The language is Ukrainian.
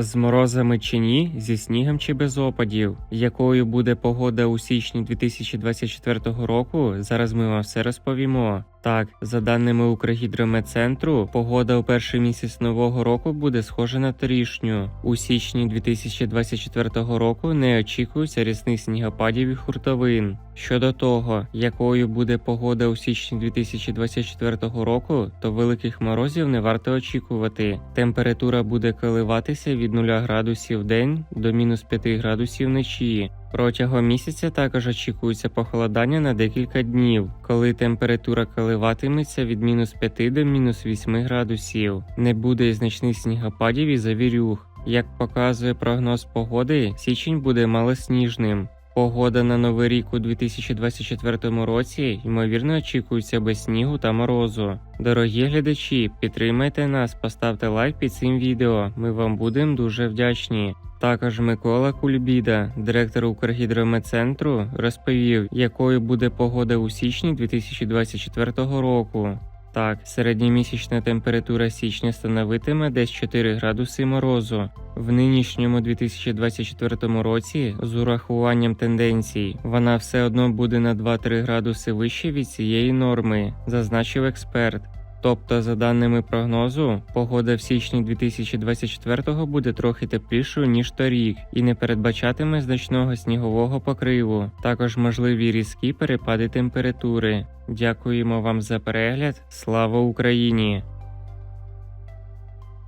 З морозами чи ні, зі снігом чи без опадів. Якою буде погода у січні 2024 року? Зараз ми вам все розповімо. Так, за даними Укргідрометцентру, погода у перший місяць нового року буде схожа на торішню. У січні 2024 року не очікується рясних снігопадів і хуртовин. Щодо того, якою буде погода у січні 2024 року, то великих морозів не варто очікувати. Температура буде коливатися від 0 градусів в день до мінус 5 градусів вночі. Протягом місяця також очікується похолодання на декілька днів, коли температура коливатиметься від мінус 5 до мінус 8 градусів. Не буде значних снігопадів і завірюх. Як показує прогноз погоди, січень буде малосніжним. Погода на новий рік у 2024 році ймовірно очікується без снігу та морозу. Дорогі глядачі, підтримайте нас, поставте лайк під цим відео. Ми вам будемо дуже вдячні. Також Микола Кульбіда, директор Укргідрометцентру, розповів, якою буде погода у січні 2024 року. Так, середньомісячна температура січня становитиме десь 4 градуси морозу. В нинішньому 2024 році, з урахуванням тенденцій, вона все одно буде на 2-3 градуси вище від цієї норми, зазначив експерт. Тобто, за даними прогнозу, погода в січні 2024 буде трохи теплішою ніж торік, і не передбачатиме значного снігового покриву. Також можливі різкі перепади температури. Дякуємо вам за перегляд. Слава Україні!